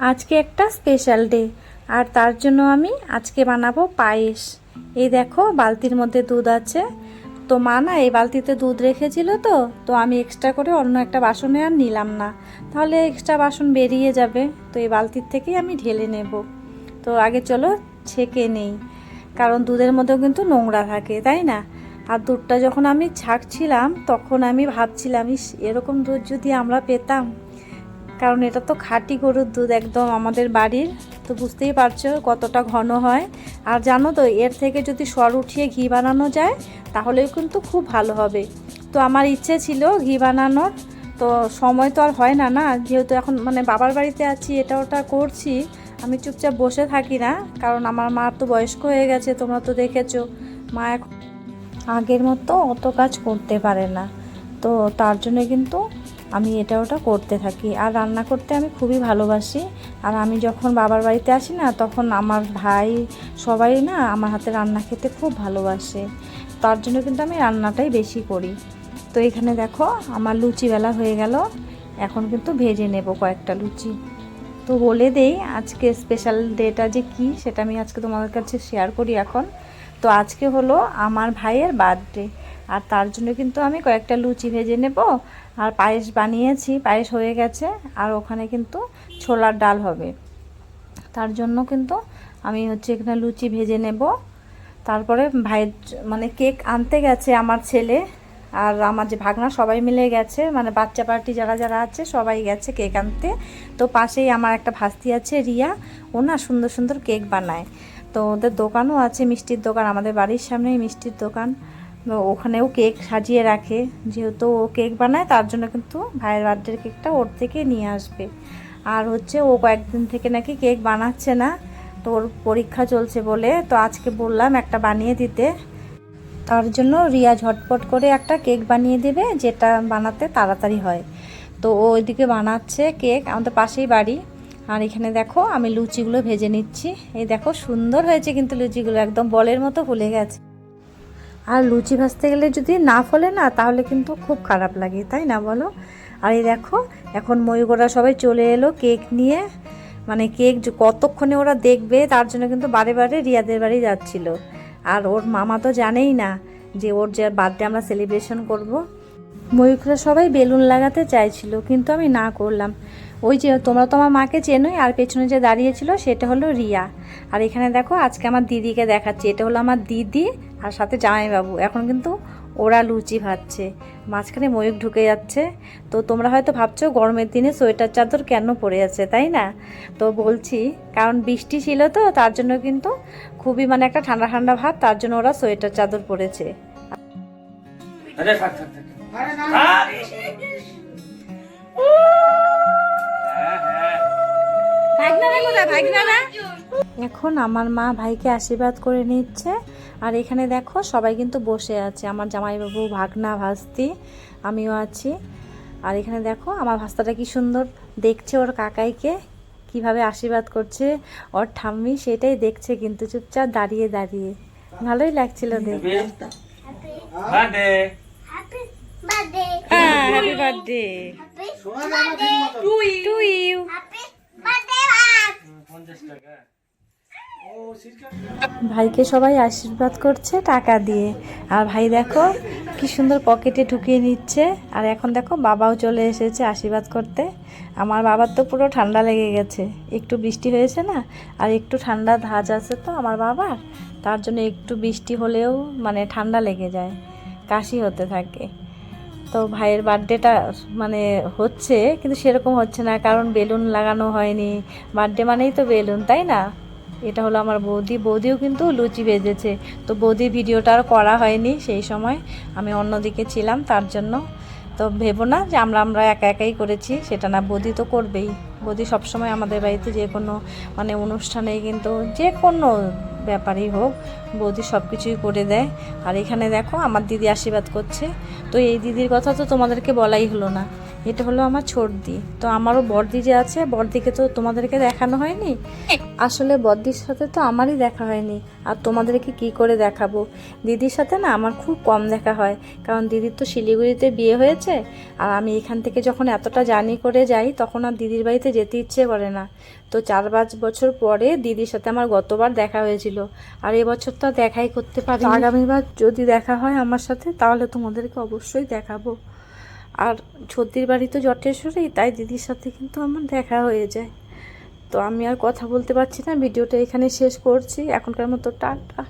আজকে একটা special day আর তার জন্য আমি আজকে বানাবো পায়েস। এই দেখো, বালতির মধ্যে দুধ আছে। তো মা না, এই বালতিতে দুধ রেখেছিল তো তো আমি এক্সট্রা করে অন্য একটা বাসনে আর নিলাম না। তাহলে এক্সট্রা বাসন বেরিয়ে যাবে। তো এই বালতির থেকেই আমি ঢেলে নেব। তো আগে চলো ছেঁকে নেই। কারণ দুধের মধ্যেও কিন্তু নোংরা থাকে, তাই না? আর দুধটা যখন আমি ছাঁকছিলাম, তখন আমি ভাবছিলাম, ইস, এরকম দুধ যদি আমরা পেতাম কারণ এটা তো খাঁটি গরুর দুধ একদম আমাদের বাড়ির, তো বুঝতেই পারছ কতটা ঘন হয়। আর জানো তো, এর থেকে যদি সর উঠিয়ে ঘি বানানো যায়, তাহলেও কিন্তু খুব ভালো হবে। তো আমার ইচ্ছে ছিল ঘি বানানোর, তো সময় তো আর হয় না না, যেহেতু এখন মানে বাবার বাড়িতে আছি, এটা ওটা করছি। আমি চুপচাপ বসে থাকি না, কারণ আমার মা তো বয়স্ক হয়ে গেছে, তোমরা তো দেখেছ। মা এখন আগের মতো অত কাজ করতে পারে না। তো তার জন্য কিন্তু আমি এটা ওটা করতে থাকি। আর রান্না করতে আমি খুবই ভালোবাসি। আর আমি যখন বাবার বাড়িতে আসি না, তখন আমার ভাই সবাই না আমার হাতে রান্না খেতে খুব ভালোবাসে। তার জন্য কিন্তু আমি রান্নাটাই বেশি করি। তো এখানে দেখো আমার লুচি বেলা হয়ে গেল। এখন কিন্তু ভেজে নেব কয়েকটা লুচি। তো বলে দেই আজকে স্পেশাল ডেটা যে কি, সেটা আমি আজকে তোমাদের কাছে শেয়ার করি এখন। তো আজকে হলো আমার ভাইয়ের বার্থডে আর তার জন্য কিন্তু আমি কয়েকটা লুচি ভেজে নেব। আর পায়েস বানিয়েছি, পায়েস হয়ে গেছে। আর ওখানে কিন্তু ছোলার ডাল হবে। তার জন্য কিন্তু আমি হচ্ছে এখানে লুচি ভেজে নেব। তারপরে ভাইয়ের মানে কেক আনতে গেছে আমার ছেলে। আর আমার যে ভাগনা সবাই মিলে গেছে। মানে বাচ্চা পার্টি যারা যারা আছে সবাই গেছে কেক আনতে। তো পাশেই আমার একটা ভাস্তি আছে, রিয়া। ও না সুন্দর সুন্দর কেক বানায়। তো ওদের দোকানও আছে, মিষ্টির দোকান। আমাদের বাড়ির সামনেই মিষ্টির দোকান। ওখানেও কেক সাজিয়ে রাখে। যেহেতু ও কেক বানায়, তার জন্য কিন্তু ভাইয়ের বার্থডের কেকটা ওর থেকে নিয়ে আসবে। আর হচ্ছে ও কয়েকদিন থেকে নাকি কেক বানাচ্ছে না। তো ওর পরীক্ষা চলছে বলে, তো আজকে বললাম একটা বানিয়ে দিতে। তার জন্য রিয়া ঝটপট করে একটা কেক বানিয়ে দেবে, যেটা বানাতে তাড়াতাড়ি হয়। তো ও ওইদিকে বানাচ্ছে কেক, আমাদের পাশেই বাড়ি। আর এখানে দেখো, আমি লুচিগুলো ভেজে নিচ্ছি। এই দেখো, সুন্দর হয়েছে কিন্তু লুচিগুলো, একদম বলের মতো ফুলে গেছে। আর লুচি ভাজতে গেলে যদি না ফলে না, তাহলে কিন্তু খুব খারাপ লাগে, তাই না বলো? আর এই দেখো, এখন ময়ূরা সবাই চলে এলো কেক নিয়ে। মানে কেক কতক্ষণে ওরা দেখবে, তার জন্য কিন্তু বারে বারে রিয়াদের বাড়ি যাচ্ছিল। আর ওর মামা তো জানেই না যে ওর যে বার্থডে আমরা সেলিব্রেশন করব। ময়ূখরা সবাই বেলুন লাগাতে চাইছিল, কিন্তু আমি না করলাম। ওই যে তোমরা তো আমার মাকে চেনোই আর পেছনে যে দাঁড়িয়েছিল সেটা হলো রিয়া। আর এখানে দেখো আজকে আমার দিদিকে দেখাচ্ছি এটা হলো আমার দিদি আর সাথে জামাইবাবু। এখন কিন্তু ওরা লুচি ভাজছে মাঝখানে ময়ূর ঢুকে যাচ্ছে। তো তোমরা হয়তো ভাবছ গরমের দিনে সোয়েটার চাদর কেন পরে আছে তাই না? তো বলছি কারণ বৃষ্টি ছিল তো তার জন্য কিন্তু খুবই মানে একটা ঠান্ডা ঠান্ডা ভাব তার জন্য ওরা সোয়েটার চাদর পরেছে। আরে থাক থাক থাক। এখন আমার মা ভাইকে আশীর্বাদ করে নিচ্ছে। আর এখানে দেখো সবাই কিন্তু বসে আছে। আমার জামাইবাবু ভাগনা ভাস্তি আমিও আছি। আর এখানে দেখো আমার ভাস্তাটা কি সুন্দর। দেখছে ওর কাকাইকে কীভাবে আশীর্বাদ করছে। ওর ঠাম্মি সেটাই দেখছে কিন্তু চুপচাপ দাঁড়িয়ে দাঁড়িয়ে। ভালোই লাগছিল দেখতে। Birthday Happy birthday. Happy birthday. To you ভাইকে সবাই আশীর্বাদ করছে টাকা দিয়ে। আর ভাই দেখো কি সুন্দর পকেটে ঢুকিয়ে নিচ্ছে। আর এখন দেখো বাবাও চলে এসেছে আশীর্বাদ করতে। আমার বাবার তো পুরো ঠান্ডা লেগে গেছে। একটু বৃষ্টি হয়েছে না? আর একটু ঠান্ডা ধাজ আছে তো আমার বাবার। তার জন্য একটু বৃষ্টি হলেও মানে ঠান্ডা লেগে যায়। কাশি হতে থাকে। তো ভাইয়ের বার্থডেটা মানে হচ্ছে, কিন্তু সেরকম হচ্ছে না, কারণ বেলুন লাগানো হয়নি। বার্থডে মানেই তো বেলুন, তাই না? এটা হলো আমার বৌদি। বৌদিও কিন্তু লুচি ভেজেছে তো বৌদির ভিডিওটা আর করা হয়নি সেই সময়। আমি অন্যদিকে ছিলাম, তার জন্য। তো ভেবো না যে আমরা আমরা একা একাই করেছি, সেটা না। বৌদি তো করবেই। বৌদি সবসময় আমাদের বাড়িতে যে কোনো মানে অনুষ্ঠানে কিন্তু যে কোনো ব্যাপারই হোক, বৌদি সব কিছুই করে দেয়। আর এখানে দেখো, আমার দিদি আশীর্বাদ করছে। তো এই দিদির কথা তো তোমাদেরকে বলাই হলো না। এটা হলো আমার ছর্দি তো আমারও বর্দি যে আছে, বর্দিকে তো তোমাদেরকে দেখানো হয়নি। আসলে বর্দির সাথে তো আমারই দেখা হয়নি। আর তোমাদেরকে কি করে দেখাবো? দিদির সাথে না আমার খুব কম দেখা হয়। কারণ দিদির তো শিলিগুড়িতে বিয়ে হয়েছে। আর আমি এখান থেকে যখন এতটা জার্নি করে যাই, তখন আর দিদির বাড়িতে যেতে ইচ্ছে করে না। তো চার পাঁচ বছর পরে দিদির সাথে আমার গতবার দেখা হয়েছিল। আর এবছর তো দেখাই করতে পারি আগামীবার যদি দেখা হয় আমার সাথে, তাহলে তোমাদেরকে অবশ্যই দেখাবো। আর ছদ্দির বাড়ি তো জটেশ্বরেই, তাই দিদির সাথে কিন্তু আমার দেখা হয়ে যায়। তো আমি আর কথা বলতে পারছি না, ভিডিওটা এখানে শেষ করছি। এখনকার মতো টাটা।